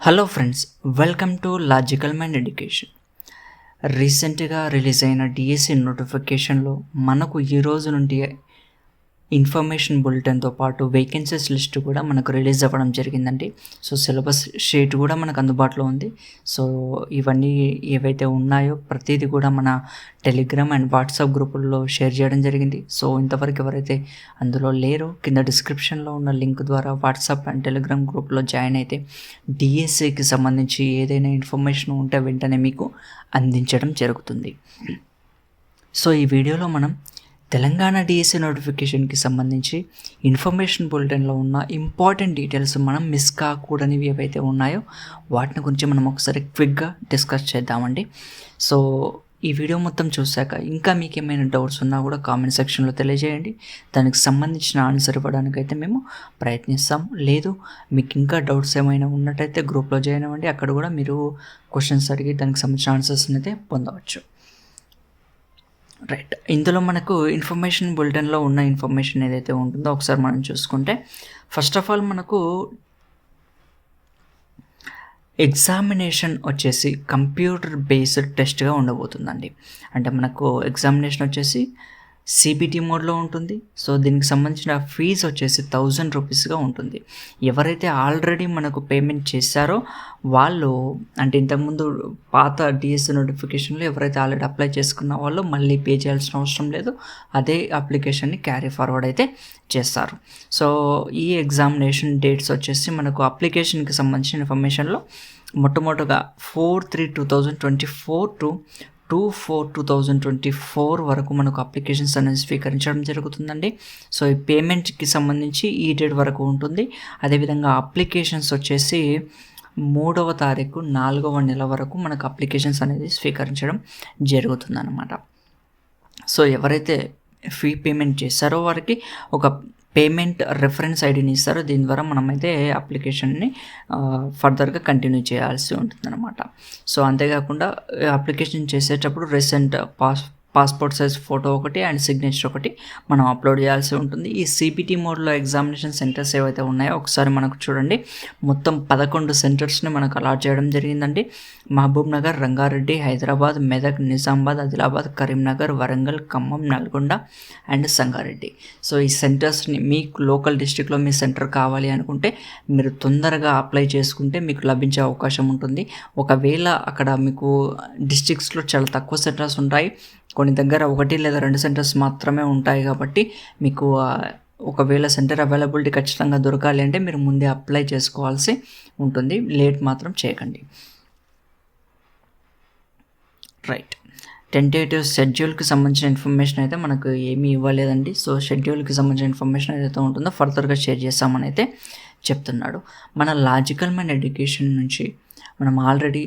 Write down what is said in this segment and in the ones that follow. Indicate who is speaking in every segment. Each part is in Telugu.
Speaker 1: Hello friends welcome to logical mind education రీసెంట్గా రిలీజ్ అయిన డిఎస్సి నోటిఫికేషన్లో మనకు ఈ రోజు నుండి ఇన్ఫర్మేషన్ బులెటిన్తో పాటు వేకెన్సీస్ లిస్ట్ కూడా మనకు రిలీజ్ అవ్వడం జరిగిందండి. సో సిలబస్ షీట్ కూడా మనకు అందుబాటులో ఉంది. సో ఇవన్నీ ఏవైతే ఉన్నాయో ప్రతిదీ కూడా మన టెలిగ్రామ్ అండ్ వాట్సాప్ గ్రూపుల్లో షేర్ చేయడం జరిగింది. సో ఇంతవరకు ఎవరైతే అందులో లేరో కింద డిస్క్రిప్షన్లో ఉన్న లింక్ ద్వారా వాట్సాప్ అండ్ టెలిగ్రామ్ గ్రూప్లో జాయిన్ అయితే డిఎస్సికి సంబంధించి ఏదైనా ఇన్ఫర్మేషన్ ఉంటే వెంటనే మీకు అందించడం జరుగుతుంది. సో ఈ వీడియోలో మనం తెలంగాణ డిఎస్సి నోటిఫికేషన్కి సంబంధించి ఇన్ఫర్మేషన్ బులెటిన్లో ఉన్న ఇంపార్టెంట్ డీటెయిల్స్ మనం మిస్ కాకూడనివి ఏవైతే ఉన్నాయో వాటిని గురించి మనం ఒకసారి క్విక్గా డిస్కస్ చేద్దామండి. సో ఈ వీడియో మొత్తం చూశాక ఇంకా మీకు ఏమైనా డౌట్స్ ఉన్నా కూడా కామెంట్ సెక్షన్లో తెలియజేయండి. దానికి సంబంధించిన ఆన్సర్ ఇవ్వడానికి అయితే మేము ప్రయత్నిస్తాం. లేదు మీకు ఇంకా డౌట్స్ ఏమైనా ఉన్నట్టయితే గ్రూప్లో జాయిన్ అవ్వండి. అక్కడ కూడా మీరు క్వశ్చన్స్ అడిగి దానికి సంబంధించిన ఆన్సర్స్ని అయితే పొందవచ్చు. రైట్ ఇందులో మనకు ఇన్ఫర్మేషన్ బులెటిన్లో ఉన్న ఇన్ఫర్మేషన్ ఏదైతే ఉంటుందో ఒకసారి మనం చూసుకుంటే ఫస్ట్ ఆఫ్ ఆల్ మనకు ఎగ్జామినేషన్ వచ్చేసి కంప్యూటర్ బేస్డ్ టెస్ట్గా ఉండబోతుందండి. అంటే మనకు ఎగ్జామినేషన్ వచ్చేసి సిబిటి మోడ్లో ఉంటుంది. సో దీనికి సంబంధించిన ఫీజు వచ్చేసి థౌజండ్ రూపీస్గా ఉంటుంది. ఎవరైతే ఆల్రెడీ మనకు పేమెంట్ చేశారో వాళ్ళు అంటే ఇంతకుముందు పాత డిఎస్సి నోటిఫికేషన్లో ఎవరైతే ఆల్రెడీ అప్లై చేసుకున్న వాళ్ళు మళ్ళీ పే చేయాల్సిన అవసరం లేదు. అదే అప్లికేషన్ని క్యారీ ఫార్వర్డ్ అయితే చేస్తారు. సో ఈ ఎగ్జామినేషన్ డేట్స్ వచ్చేసి మనకు అప్లికేషన్కి సంబంధించిన ఇన్ఫర్మేషన్లో మొట్టమొదటిగా four three two thousand twenty four to two four two thousand twenty four వరకు మనకు అప్లికేషన్స్ అనేది స్వీకరించడం జరుగుతుందండి. సో ఈ పేమెంట్కి సంబంధించి ఈ డేట్ వరకు ఉంటుంది. అదేవిధంగా అప్లికేషన్స్ వచ్చేసి మూడవ తారీఖు నాలుగవ నెల వరకు మనకు అప్లికేషన్స్ అనేది స్వీకరించడం జరుగుతుందన్నమాట. సో ఎవరైతే ఫీ పేమెంట్ చేశారో వారికి ఒక పేమెంట్ రెఫరెన్స్ ఐడిని ఇస్తారు. దీని ద్వారా మనమైతే అప్లికేషన్ని ఫర్దర్గా కంటిన్యూ చేయాల్సి ఉంటుందన్నమాట. సో అంతేకాకుండా అప్లికేషన్ చేసేటప్పుడు recent pass passport size photo ఒకటి అండ్ సిగ్నేచర్ ఒకటి మనం అప్లోడ్ చేయాల్సి ఉంటుంది. ఈ సిపిటీ మోడ్లో ఎగ్జామినేషన్ సెంటర్స్ ఏవైతే ఉన్నాయో ఒకసారి మనకు చూడండి. మొత్తం పదకొండు సెంటర్స్ని మనకు అలాట్ చేయడం జరిగిందండి. మహబూబ్ నగర్ రంగారెడ్డి హైదరాబాద్ మెదక్ నిజామాబాద్ ఆదిలాబాద్ కరీంనగర్ వరంగల్ ఖమ్మం నల్గొండ అండ్ సంగారెడ్డి. సో ఈ సెంటర్స్ని మీకు లోకల్ డిస్టిక్లో మీ సెంటర్ కావాలి అనుకుంటే మీరు తొందరగా అప్లై చేసుకుంటే మీకు లభించే అవకాశం ఉంటుంది. ఒకవేళ అక్కడ మీకు డిస్టిక్స్లో చాలా తక్కువ సెంటర్స్ ఉంటాయి. కొన్ని దగ్గర ఒకటి లేదా రెండు సెంటర్స్ మాత్రమే ఉంటాయి కాబట్టి మీకు ఒకవేళ సెంటర్ అవైలబిలిటీ ఖచ్చితంగా దొరకాలి అంటే మీరు ముందే అప్లై చేసుకోవాల్సి ఉంటుంది. లేట్ మాత్రం చేయకండి. రైట్. టెంటేటివ్ షెడ్యూల్కి సంబంధించిన ఇన్ఫర్మేషన్ అయితే మనకు ఏమీ ఇవ్వలేదండి. సో షెడ్యూల్కి సంబంధించిన ఇన్ఫర్మేషన్ ఏదైతే ఉంటుందో ఫర్దర్గా షేర్ చేస్తామని అయితే చెప్తున్నాడు. మన లాజికల్ మైండ్ ఎడ్యుకేషన్ నుంచి మనం ఆల్రెడీ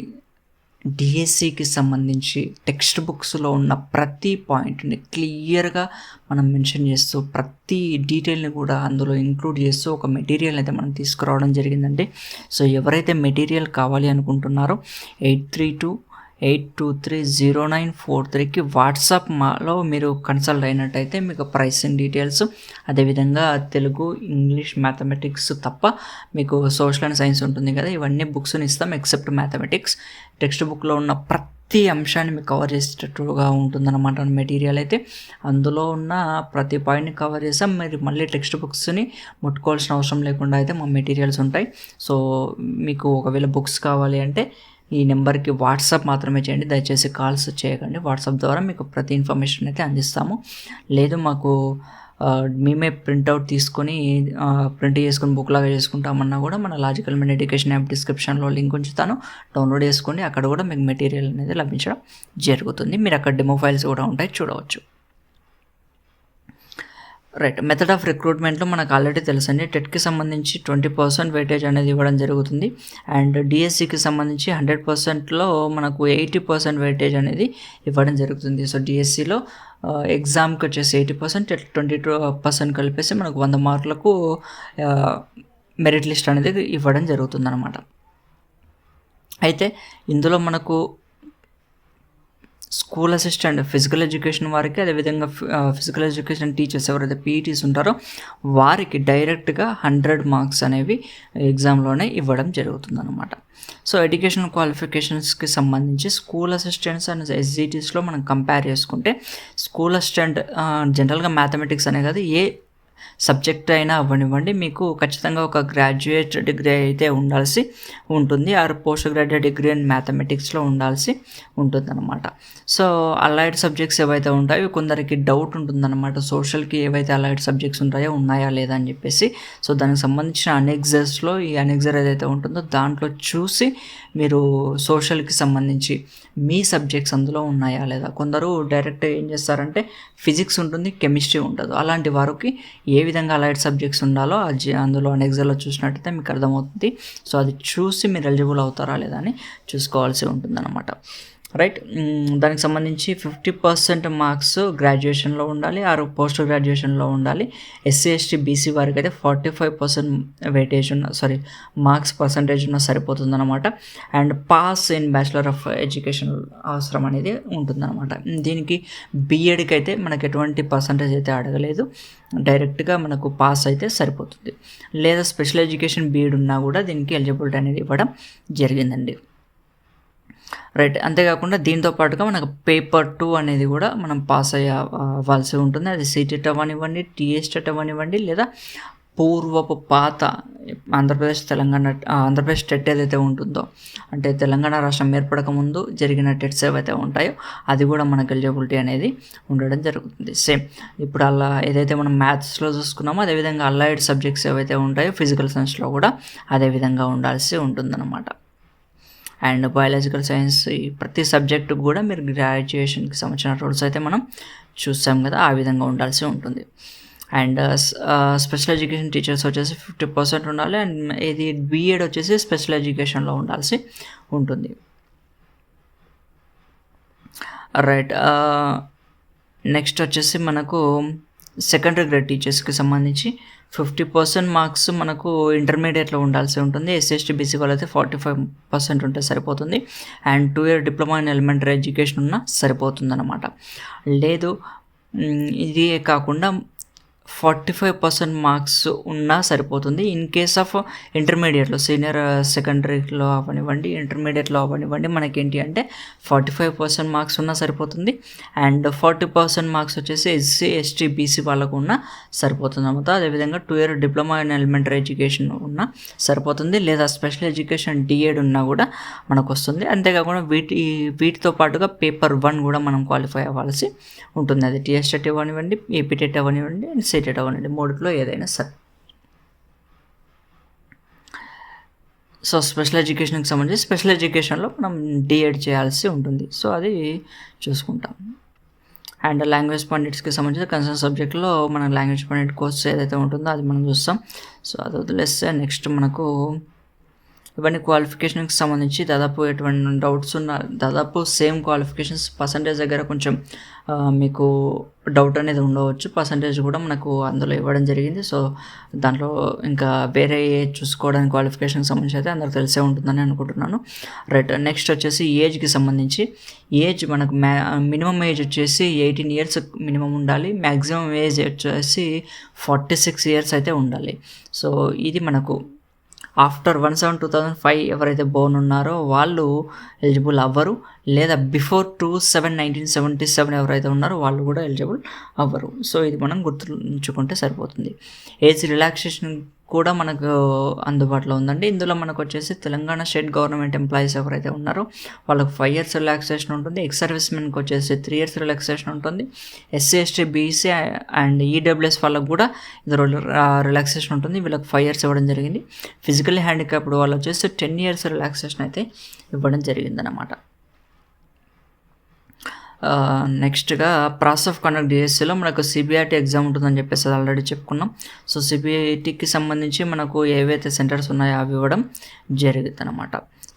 Speaker 1: డిఎస్సికి సంబంధించి టెక్స్ట్ బుక్స్లో ఉన్న ప్రతి పాయింట్ని క్లియర్గా మనం మెన్షన్ చేస్తూ ప్రతి డీటెయిల్ని కూడా అందులో ఇంక్లూడ్ చేస్తూ ఒక మెటీరియల్ అయితే మనం తీసుకురావడం జరిగిందండి. సో ఎవరైతే మెటీరియల్ కావాలి అనుకుంటున్నారో eight three two eight two three zero nine four త్రీకి వాట్సాప్ మాలో మీరు కన్సల్ట్ అయినట్టయితే మీకు ప్రైసింగ్ డీటెయిల్స్ అదేవిధంగా తెలుగు ఇంగ్లీష్ మ్యాథమెటిక్స్ తప్ప మీకు సోషల్ అండ్ సైన్స్ ఉంటుంది కదా ఇవన్నీ బుక్స్ని ఇస్తాం ఎక్సెప్ట్ మ్యాథమెటిక్స్. టెక్స్ట్ బుక్లో ఉన్న ప్రతి అంశాన్ని మీకు కవర్ చేసేటట్టుగా ఉంటుందన్నమాట మెటీరియల్ అయితే. అందులో ఉన్న ప్రతి పాయింట్ని కవర్ చేసాం. మీరు మళ్ళీ టెక్స్ట్ బుక్స్ని ముట్టుకోవాల్సిన అవసరం లేకుండా అయితే మా మెటీరియల్స్ ఉంటాయి. సో మీకు ఒకవేళ బుక్స్ కావాలి అంటే ఈ నెంబర్కి వాట్సాప్ మాత్రమే చేయండి. దయచేసి కాల్స్ చేయకండి. వాట్సాప్ ద్వారా మీకు ప్రతి ఇన్ఫర్మేషన్ అయితే అందిస్తాము. లేదు మాకు మేమే ప్రింట్అవుట్ తీసుకొని ప్రింట్ చేసుకుని బుక్ లాగా చేసుకుంటామన్నా కూడా మన లాజికల్ మెన్ ఎడ్యుకేషన్ యాప్ డిస్క్రిప్షన్లో లింక్ ఉంచుతాను. డౌన్లోడ్ చేసుకోండి. అక్కడ కూడా మీకు మెటీరియల్ అనేది లభించడం జరుగుతుంది. మీరు అక్కడ డెమో ఫైల్స్ కూడా ఉంటాయి. చూడవచ్చు. రైట్ మెథడ్ ఆఫ్ రిక్రూట్మెంట్లో మనకు ఆల్రెడీ తెలుసండి. టెట్కి సంబంధించి ట్వంటీ పర్సెంట్ వెయిటేజ్ అనేది ఇవ్వడం జరుగుతుంది. అండ్ డిఎస్సికి సంబంధించి హండ్రెడ్ పర్సెంట్లో మనకు ఎయిటీ పర్సెంట్ వెయిటేజ్ అనేది ఇవ్వడం జరుగుతుంది. సో డిఎస్సిలో ఎగ్జామ్కి వచ్చేసి eighty percent twenty two percent కలిపేసి మనకు వంద మార్కులకు uh, మెరిట్ లిస్ట్ అనేది ఇవ్వడం జరుగుతుంది అనమాట అయితే ఇందులో మనకు స్కూల్ అసిస్టెంట్ ఫిజికల్ ఎడ్యుకేషన్ వారికి అదేవిధంగా ఫిజికల్ ఎడ్యుకేషన్ టీచర్స్ ఎవరైతే పీఈటీస్ ఉంటారో వారికి డైరెక్ట్గా హండ్రెడ్ మార్క్స్ అనేవి ఎగ్జామ్లోనే ఇవ్వడం జరుగుతుందన్నమాట. సో ఎడ్యుకేషన్ క్వాలిఫికేషన్స్కి సంబంధించి స్కూల్ అసిస్టెంట్స్ అండ్ ఎస్జిటీస్లో మనం కంపేర్ చేసుకుంటే స్కూల్ అసిస్టెంట్ జనరల్గా మ్యాథమెటిక్స్ అనే కాదు ఏ సబ్జెక్ట్ అయినా అవ్వనివ్వండి. మీకు ఖచ్చితంగా ఒక గ్రాడ్యుయేట్ డిగ్రీ అయితే ఉండాల్సి ఉంటుంది. Or post graduate degree and మ్యాథమెటిక్స్లో ఉండాల్సి ఉంటుందన్నమాట. సో అలైడ్ సబ్జెక్ట్స్ ఏవైతే ఉంటాయో కొందరికి డౌట్ ఉంటుందన్నమాట. సోషల్కి ఏవైతే అలైడ్ సబ్జెక్ట్స్ ఉంటాయో ఉన్నాయా లేదా అని చెప్పేసి. సో దానికి సంబంధించిన అనెగ్జర్స్లో ఈ అనెగ్జర్ ఏదైతే ఉంటుందో దాంట్లో చూసి మీరు సోషల్కి సంబంధించి మీ సబ్జెక్ట్స్ అందులో ఉన్నాయా లేదా. కొందరు డైరెక్ట్ ఏం చేస్తారంటే ఫిజిక్స్ ఉంటుంది కెమిస్ట్రీ ఉండదు అలాంటి వారికి ఏ విధంగా లైట్ సబ్జెక్ట్స్ ఉండాలో అది అందులో ఎగ్జామ్లో చూసినట్టయితే మీకు అర్థమవుతుంది. సో అది చూసి మీరు ఎలిజిబుల్ అవుతారా లేదా అని చూసుకోవాల్సి ఉంటుందన్నమాట. రైట్ mm, దానికి సంబంధించి ఫిఫ్టీ పర్సెంట్ మార్క్స్ గ్రాడ్యుయేషన్లో ఉండాలి ఆరు పోస్ట్ గ్రాడ్యుయేషన్లో ఉండాలి. ఎస్సీ ఎస్టీ బీసీ వారికి అయితే ఫార్టీ ఫైవ్ పర్సెంట్ వెయిటేజ్ ఉన్న సారీ మార్క్స్ పర్సంటేజ్ ఉన్న సరిపోతుందన్నమాట. And pass in bachelor of education అవసరం అనేది ఉంటుందన్నమాట. దీనికి బీఎడ్కి అయితే మనకు ఎటువంటి పర్సంటేజ్ అయితే అడగలేదు. డైరెక్ట్గా మనకు పాస్ అయితే సరిపోతుంది. లేదా స్పెషల్ ఎడ్యుకేషన్ బీఎడ్ ఉన్నా కూడా దీనికి ఎలిజిబిలిటీ అనేది ఇవ్వడం జరిగిందండి. రైట్ అంతేకాకుండా దీంతో పాటుగా మనకు పేపర్ టూ అనేది కూడా మనం పాస్ అయ్యే అవ్వాల్సి ఉంటుంది. అది సీటెట్ అవ్వనివ్వండి టీఎస్టెట్ అవ్వనివ్వండి లేదా పూర్వపు పాత ఆంధ్రప్రదేశ్ తెలంగాణ ఆంధ్రప్రదేశ్ టెట్ ఏదైతే ఉంటుందో అంటే తెలంగాణ రాష్ట్రం ఏర్పడక ముందు జరిగిన టెట్స్ ఏవైతే ఉంటాయో అది కూడా మనకు ఎలిజిబిలిటీ అనేది ఉండడం జరుగుతుంది. సేమ్ ఇప్పుడు అలా ఏదైతే మనం మ్యాథ్స్లో చూసుకున్నామో అదేవిధంగా అలైడ్ సబ్జెక్ట్స్ ఏవైతే ఉంటాయో ఫిజికల్ సైన్స్లో కూడా అదేవిధంగా ఉండాల్సి ఉంటుందన్నమాట. అండ్ బయాలజికల్ సైన్స్ ప్రతి సబ్జెక్టు కూడా మీరు గ్రాడ్యుయేషన్కి సంబంధించిన రూల్స్ అయితే మనం చూస్తాం కదా ఆ విధంగా ఉండాల్సి ఉంటుంది. అండ్ స్పెషల్ ఎడ్యుకేషన్ టీచర్స్ వచ్చేసి ఫిఫ్టీ పర్సెంట్ ఉండాలి అండ్ ఇది బీఎడ్ వచ్చేసి స్పెషల్ ఎడ్యుకేషన్లో ఉండాల్సి ఉంటుంది. రైట్ నెక్స్ట్ వచ్చేసి మనకు సెకండరీ గ్రేడ్ టీచర్స్కి సంబంధించి ఫిఫ్టీ పర్సెంట్ మార్క్స్ మనకు ఇంటర్మీడియట్లో ఉండాల్సి ఉంటుంది. ఎస్ఎస్టీ బీసీ వాళ్ళు అయితే ఫార్టీ ఫైవ్ పర్సెంట్ ఉంటే సరిపోతుంది. And two year diploma in elementary education ఉన్నా సరిపోతుంది అనమాట లేదు ఇది కాకుండా ఫార్టీ ఫైవ్ పర్సెంట్ మార్క్స్ ఉన్నా సరిపోతుంది. ఇన్ కేస్ ఆఫ్ ఇంటర్మీడియట్లో సీనియర్ సెకండరీలో అవనివ్వండి ఇంటర్మీడియట్లో అవనివ్వండి మనకేంటి అంటే ఫార్టీ ఫైవ్ పర్సెంట్ మార్క్స్ ఉన్నా సరిపోతుంది. అండ్ ఫార్టీ పర్సెంట్ మార్క్స్ వచ్చేసి ఎస్సీ ఎస్టీ బీసీ వాళ్ళకు ఉన్నా సరిపోతుంది అనమాట అదేవిధంగా two year diploma in elementary education ఉన్నా సరిపోతుంది. లేదా స్పెషల్ ఎడ్యుకేషన్ డిఎడ్ ఉన్నా కూడా మనకు వస్తుంది అంతేకాకుండా వీటి వీటితో పాటుగా పేపర్ వన్ కూడా మనం క్వాలిఫై అవ్వాల్సి ఉంటుంది. అది టీఎస్టెట్ అవ్వనివ్వండి ఏపీటెట్ అవ్వనివ్వండి సీటెడ్ అవ్వనండి. మూడిట్లో ఏదైనా సరే. సో స్పెషల్ ఎడ్యుకేషన్కి సంబంధించి స్పెషల్ ఎడ్యుకేషన్లో మనం డిఎడ్ చేయాల్సి ఉంటుంది. సో అది చూసుకుంటాం. అండ్ లాంగ్వేజ్ పండిట్స్కి సంబంధించి కన్సర్న్ సబ్జెక్ట్లో మన లాంగ్వేజ్ పండిట్ కోర్స్ ఏదైతే ఉంటుందో అది మనం చూస్తాం. సో అది వదిలేస్తే నెక్స్ట్ మనకు ఇవన్నీ క్వాలిఫికేషన్కి సంబంధించి దాదాపు ఎటువంటి డౌట్స్ ఉన్న దాదాపు సేమ్ క్వాలిఫికేషన్స్ పర్సంటేజ్ దగ్గర కొంచెం మీకు డౌట్ అనేది ఉండవచ్చు. పర్సంటేజ్ కూడా మనకు అందులో ఇవ్వడం జరిగింది. సో దాంట్లో ఇంకా వేరే చూసుకోవడానికి క్వాలిఫికేషన్కి సంబంధించి అయితే అందరికి తెలిసే ఉంటుందని అనుకుంటున్నాను. రైట్ నెక్స్ట్ వచ్చేసి ఏజ్కి సంబంధించి. ఏజ్ మనకు మ్యా మినిమం ఏజ్ వచ్చేసి ఎయిటీన్ ఇయర్స్ మినిమం ఉండాలి. మ్యాక్సిమం ఏజ్ వచ్చేసి ఫార్టీ సిక్స్ ఇయర్స్ అయితే ఉండాలి. సో ఇది మనకు after one seven two thousand five ఎవరైతే బోర్న్ ఉన్నారో వాళ్ళు ఎలిజిబుల్ అవ్వరు. లేదా before two seven nineteen seventy seven ఎవరైతే ఉన్నారో వాళ్ళు కూడా ఎలిజిబుల్ అవ్వరు. సో ఇది మనం గుర్తుంచుకుంటే సరిపోతుంది. ఏజ్ రిలాక్సేషన్ కూడా మనకు అందుబాటులో ఉందండి. ఇందులో మనకు వచ్చేసి తెలంగాణ స్టేట్ గవర్నమెంట్ ఎంప్లాయీస్ ఎవరైతే ఉన్నారో వాళ్ళకి ఫైవ్ ఇయర్స్ రిలాక్సేషన్ ఉంటుంది. ఎక్స్ సర్వీస్ మెన్కి వచ్చేసి త్రీ ఇయర్స్ రిలాక్సేషన్ ఉంటుంది. SC ST BC and EWS వాళ్ళకు కూడా ఇందులో రిలాక్సేషన్ ఉంటుంది. వీళ్ళకి ఫైవ్ ఇయర్స్ ఇవ్వడం జరిగింది. ఫిజికల్ హ్యాండిక్యాప్డ్ వాళ్ళు వచ్చేసి టెన్ ఇయర్స్ రిలాక్సేషన్ అయితే ఇవ్వడం జరిగింది. జరిగిందనమాట నెక్స్ట్గా ప్రాసెస్ ఆఫ్ కండక్ట్ డిఎస్సిలో మనకు సిబిఐటి ఎగ్జామ్ ఉంటుందని చెప్పేసి అది ఆల్రెడీ చెప్పుకున్నాం. సో సిబిఐటికి సంబంధించి మనకు ఏవైతే సెంటర్స్ ఉన్నాయో అవి ఇవ్వడం జరుగుతుంది అనమాట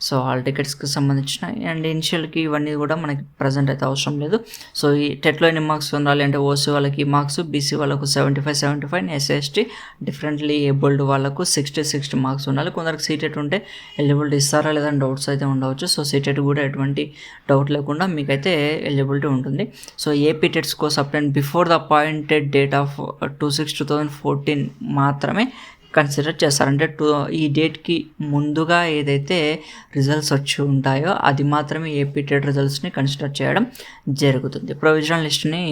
Speaker 1: సో హాల్ టికెట్స్కి సంబంధించిన అండ్ ఇనిషియల్కి ఇవన్నీ కూడా మనకి ప్రజెంట్ అయితే అవసరం లేదు. సో ఈ టెట్లో ఎన్ని మార్క్స్ ఉండాలి అంటే ఓసీ వాళ్ళకి మార్క్స్ బీసీ వాళ్ళకు seventy five seventy five SST differently abled వాళ్ళకు సిక్స్టీ సిక్స్టీ మార్క్స్ ఉండాలి. కొందరికి సీటెట్ ఉంటే ఎలిజిబిలిటీ ఇస్తారా లేదా డౌట్స్ అయితే ఉండవచ్చు. సో సీటెట్ కూడా ఎటువంటి డౌట్ లేకుండా మీకైతే ఎలిజిబిలిటీ ఉంటుంది. సో ఏపీ టెట్స్ కోసం applied before the appointed date of two six two thousand fourteen మాత్రమే కన్సిడర్ చేస్తారు. అంటే టూ ఈ డేట్కి ముందుగా ఏదైతే రిజల్ట్స్ వచ్చి ఉంటాయో అది మాత్రమే ఏపీ టెట్ రిజల్ట్స్ని కన్సిడర్ చేయడం జరుగుతుంది. ప్రొవిజనల్ లిస్ట్ని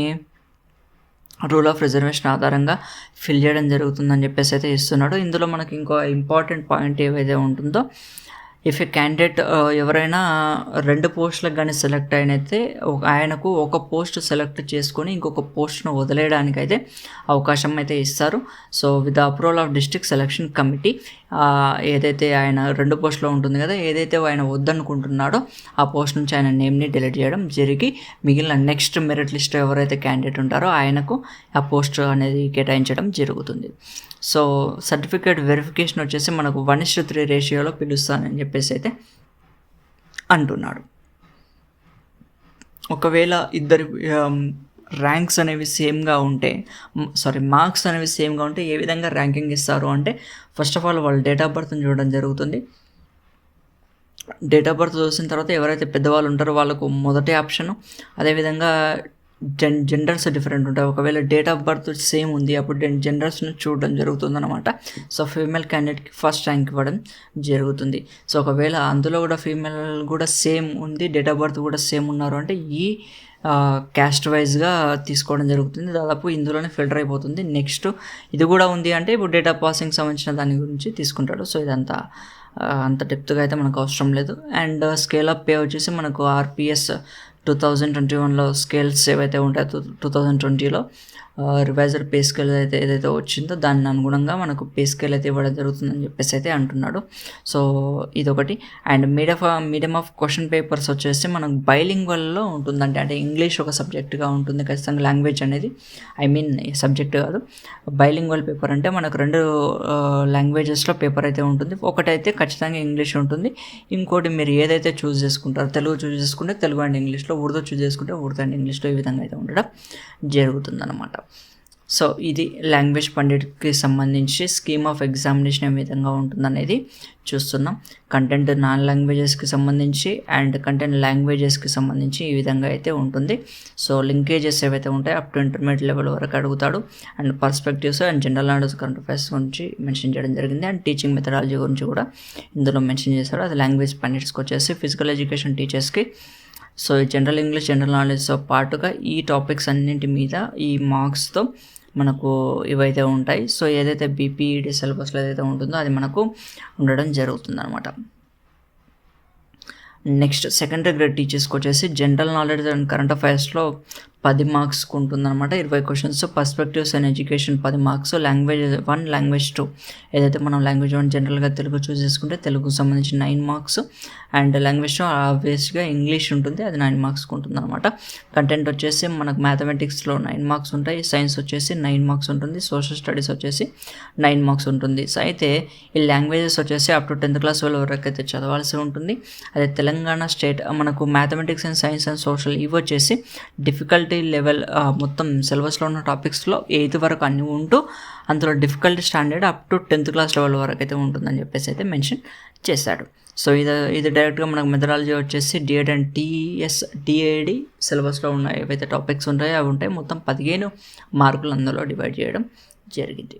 Speaker 1: రూల్ ఆఫ్ రిజర్వేషన్ ఆధారంగా ఫిల్ చేయడం జరుగుతుందని చెప్పేసి అయితే ఇస్తున్నాడు. ఇందులో మనకి ఇంకో ఇంపార్టెంట్ పాయింట్ ఏవైతే ఉంటుందో ఇఫ్ ఏ క్యాండిడేట్ ఎవరైనా రెండు పోస్టులకు కానీ సెలెక్ట్ అయినైతే ఆయనకు ఒక పోస్ట్ సెలెక్ట్ చేసుకొని ఇంకొక పోస్ట్ను వదిలేయడానికి అయితే అవకాశం అయితే ఇస్తారు. So with approval of district selection committee ఏదైతే ఆయన రెండు పోస్టులో ఉంటుంది కదా ఏదైతే ఆయన వద్దనుకుంటున్నాడో ఆ పోస్ట్ నుంచి ఆయన నేమ్ని డిలీట్ చేయడం జరిగి మిగిలిన నెక్స్ట్ మెరిట్ లిస్ట్ ఎవరైతే క్యాండిడేట్ ఉంటారో ఆయనకు ఆ పోస్ట్ అనేది కేటాయించడం జరుగుతుంది. సో సర్టిఫికేట్ వెరిఫికేషన్ వచ్చేసి మనకు వన్ ఇస్ త్రీ రేషియోలో పిలుస్తానని చెప్పేసి అయితే అంటున్నాడు. ఒకవేళ ఇద్దరి ర్యాంక్స్ అనేవి సేమ్గా ఉంటే సారీ మార్క్స్ అనేవి సేమ్గా ఉంటే ఏ విధంగా ర్యాంకింగ్ ఇస్తారు అంటే ఫస్ట్ ఆఫ్ ఆల్ వాళ్ళు డేట్ ఆఫ్ బర్త్ని చూడడం జరుగుతుంది. డేట్ ఆఫ్ బర్త్ చూసిన తర్వాత ఎవరైతే పెద్దవాళ్ళు ఉంటారో వాళ్ళకు మొదటి ఆప్షన్ అదేవిధంగా జెన్ జెండర్స్ డిఫరెంట్ ఉంటాయి. ఒకవేళ డేట్ ఆఫ్ బర్త్ సేమ్ ఉంది అప్పుడు జెండర్స్ని చూడడం జరుగుతుంది అనమాట సో ఫీమేల్ క్యాండిడేట్కి ఫస్ట్ ర్యాంక్ ఇవ్వడం జరుగుతుంది. సో ఒకవేళ అందులో కూడా ఫీమేల్ కూడా సేమ్ ఉంది డేట్ ఆఫ్ బర్త్ కూడా సేమ్ ఉన్నారు అంటే ఈ క్యాస్ట్ వైజ్గా తీసుకోవడం జరుగుతుంది. దాదాపు ఇందులోనే ఫిల్టర్ అయిపోతుంది. నెక్స్ట్ ఇది కూడా ఉంది అంటే ఇప్పుడు డేటా పాసింగ్ సంబంధించిన దాని గురించి తీసుకుంటాడు. సో ఇదంతా అంత డెప్త్గా అయితే మనకు అవసరం లేదు. అండ్ స్కేల్ అప్ పే వచ్చేసి మనకు ఆర్పిఎస్ టూ థౌజండ్ ట్వంటీ వన్లో స్కేల్స్ ఏవైతే ఉంటాయో టూ థౌజండ్ ట్వంటీలో రివైజర్ పే స్కేల్ అయితే ఏదైతే వచ్చిందో దాని అనుగుణంగా మనకు పే స్కేల్ అయితే ఇవ్వడం జరుగుతుందని చెప్పేసి అయితే అంటున్నాడు. సో ఇదొకటి. And medium of medium of question papers వచ్చేసి మనకు బైలింగ్ బైలింగ్వల్లో ఉంటుందంటే అంటే ఇంగ్లీష్ ఒక సబ్జెక్ట్గా ఉంటుంది ఖచ్చితంగా లాంగ్వేజ్ అనేది. ఐ మీన్ సబ్జెక్ట్ కాదు. బైలింగ్వల్ పేపర్ అంటే మనకు రెండు లాంగ్వేజెస్లో పేపర్ అయితే ఉంటుంది. ఒకటైతే ఖచ్చితంగా ఇంగ్లీష్ ఉంటుంది. ఇంకోటి మీరు ఏదైతే చూస్ చేసుకుంటారో తెలుగు చూస్ చేసుకుంటే తెలుగు అండ్ ఇంగ్లీష్లో ఉర్దూ చూస్ చేసుకుంటే ఉర్దూ అండ్ ఇంగ్లీష్లో ఈ విధంగా అయితే ఉండడం జరుగుతుందన్నమాట. సో ఇది లాంగ్వేజ్ పండిట్కి సంబంధించి స్కీమ్ ఆఫ్ ఎగ్జామినేషన్ ఏ విధంగా ఉంటుందనేది చూస్తున్నాం. కంటెంట్ నాన్ లాంగ్వేజెస్కి సంబంధించి అండ్ కంటెంట్ లాంగ్వేజెస్కి సంబంధించి ఈ విధంగా అయితే ఉంటుంది. సో లింకేజెస్ ఏవైతే ఉంటాయో అప్ టు ఇంటర్మీడియట్ లెవెల్ వరకు అడుగుతాడు. And perspectives and general knowledge current affairs గురించి మెన్షన్ చేయడం జరిగింది. అండ్ టీచింగ్ మెథడాలజీ గురించి కూడా ఇందులో మెన్షన్ చేశాడు అది లాంగ్వేజ్ పండిట్స్కి వచ్చేసి ఫిజికల్ ఎడ్యుకేషన్ టీచర్స్కి. సో ఈ జనరల్ ఇంగ్లీష్ జనరల్ నాలెడ్జ్తో పాటుగా ఈ టాపిక్స్ అన్నింటి మీద ఈ మార్క్స్తో మనకు ఇవైతే ఉంటాయి. సో ఏదైతే బీపీఈడి సిలబస్లో ఏదైతే ఉంటుందో అది మనకు ఉండడం జరుగుతుంది అనమాట నెక్స్ట్ సెకండరీ గ్రేడ్ టీచర్స్కి వచ్చేసి జనరల్ నాలెడ్జ్ అండ్ కరెంట్ అఫైర్స్లో పది మార్క్స్కి ఉంటుందన్నమాట ఇరవై క్వశ్చన్స్ పర్స్పెక్టివ్స్ అండ్ ఎడ్యుకేషన్ పది marks language one language two ఏదైతే మనం లాంగ్వేజ్ వన్ జనరల్గా తెలుగు చూస్ చేసుకుంటే తెలుగుకు సంబంధించి nine marks and language two ఆబ్వియస్గా ఇంగ్లీష్ ఉంటుంది అది నైన్ మార్క్స్కి ఉంటుంది అనమాట కంటెంట్ వచ్చేసి మనకు మ్యాథమెటిక్స్లో నైన్ మార్క్స్ ఉంటాయి సైన్స్ వచ్చేసి నైన్ మార్క్స్ ఉంటుంది సోషల్ స్టడీస్ వచ్చేసి నైన్ మార్క్స్ ఉంటుంది. సో అయితే ఈ లాంగ్వేజెస్ వచ్చేసి అప్ టు టెన్త్ క్లాస్ వరకు అయితే చదవాల్సి ఉంటుంది అదే తెలంగాణ స్టేట్ మనకు mathematics and science and social ఇవి వచ్చేసి డిఫికల్ట్ డిఫికల్టీ లెవెల్ మొత్తం సిలబస్లో ఉన్న టాపిక్స్లో ఎయిత్ వరకు అన్నీ ఉంటూ అందులో difficulty standard up to tenth class level వరకు అయితే ఉంటుందని చెప్పేసి అయితే మెన్షన్ చేశాడు. సో ఇది ఇది డైరెక్ట్గా మనకు మెథడాలజీ వచ్చేసి డిఎడ్ అండ్ టీఎస్ డిఏడి సిలబస్లో ఉన్న ఏవైతే టాపిక్స్ ఉంటాయో అవి ఉంటాయి మొత్తం పదిహేను మార్కులు అందులో డివైడ్ చేయడం జరిగింది.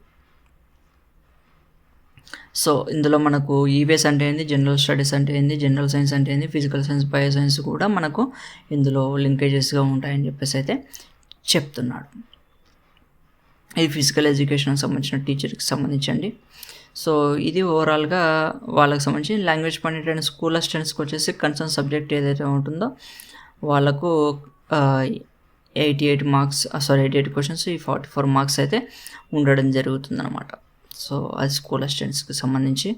Speaker 1: సో ఇందులో మనకు ఈవీఎస్ అంటే ఏంది? జనరల్ స్టడీస్ అంటే ఏంది? జనరల్ సైన్స్ అంటే ఏంది? ఫిజికల్ సైన్స్ బయో సైన్స్ కూడా మనకు ఇందులో లింకేజెస్గా ఉంటాయని చెప్పేసి అయితే చెప్తున్నాడు. ఇది ఫిజికల్ ఎడ్యుకేషన్కి సంబంధించిన టీచర్కి సంబంధించండి. సో ఇది ఓవరాల్గా వాళ్ళకి సంబంధించి లాంగ్వేజ్ పండిట్ స్కూల్ స్టూడెంట్స్కి వచ్చేసి కన్సర్న్ సబ్జెక్ట్ ఏదైతే ఉంటుందో వాళ్ళకు eighty eight marks sorry eighty eight questions ఈ ఫార్టీ ఫోర్ మార్క్స్ అయితే ఉండడం జరుగుతుందన్నమాట. సో అది స్కూల్ అసిస్టెంట్స్కి సంబంధించి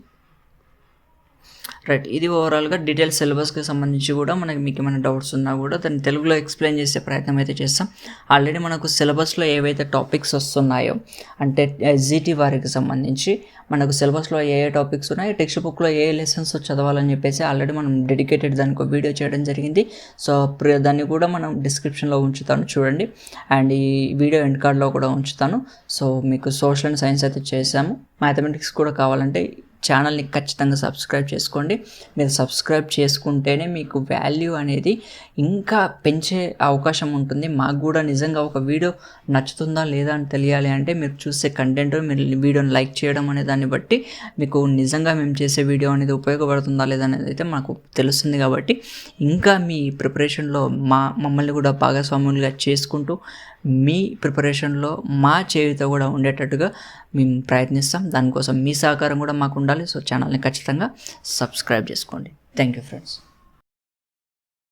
Speaker 1: రైట్ ఇది ఓవరాల్గా డీటెయిల్ సిలబస్కి సంబంధించి కూడా మనకి మీకు ఏమైనా డౌట్స్ ఉన్నా కూడా దాన్ని తెలుగులో ఎక్స్ప్లెయిన్ చేసే ప్రయత్నం అయితే చేస్తాం. ఆల్రెడీ మనకు సిలబస్లో ఏవైతే టాపిక్స్ వస్తున్నాయో అంటే ఎస్జిటి వారికి సంబంధించి మనకు సిలబస్లో ఏ ఏ టాపిక్స్ ఉన్నాయి టెక్స్ట్ బుక్లో ఏ లెసన్స్ చదవాలని చెప్పేసి ఆల్రెడీ మనం డెడికేటెడ్ దానికి ఒక వీడియో చేయడం జరిగింది. సో ప్ర- దాన్ని కూడా మనం డిస్క్రిప్షన్లో ఉంచుతాను చూడండి. అండ్ ఈ వీడియో ఎండ్ కార్డ్లో కూడా ఉంచుతాను. సో మీకు సోషల్ అండ్ సైన్స్ అయితే చేశాము. మ్యాథమెటిక్స్ కూడా కావాలంటే ఛానల్ని ఖచ్చితంగా సబ్స్క్రైబ్ చేసుకోండి. మీరు సబ్స్క్రైబ్ చేసుకుంటేనే మీకు వాల్యూ అనేది ఇంకా పెంచే అవకాశం ఉంటుంది. మాకు కూడా నిజంగా ఒక వీడియో నచ్చుతుందా లేదా అని తెలియాలి అంటే మీరు చూసే కంటెంట్ మీరు వీడియోని లైక్ చేయడం అనే దాన్ని బట్టి మీకు నిజంగా మేము చేసే వీడియో అనేది ఉపయోగపడుతుందా లేదా అనేది అయితే మాకు తెలుస్తుంది కాబట్టి ఇంకా మీ ప్రిపరేషన్లో మా మమ్మల్ని కూడా భాగస్వాములుగా చేసుకుంటూ మీ ప్రిపరేషన్లో మా చేయుతో కూడా ఉండేటట్టుగా మేము ప్రయత్నిస్తాం. దానికోసం మీ సహకారం కూడా మాకు ఉండాలి. సో ఛానల్ని ఖచ్చితంగా సబ్స్క్రైబ్ చేసుకోండి. Thank you friends.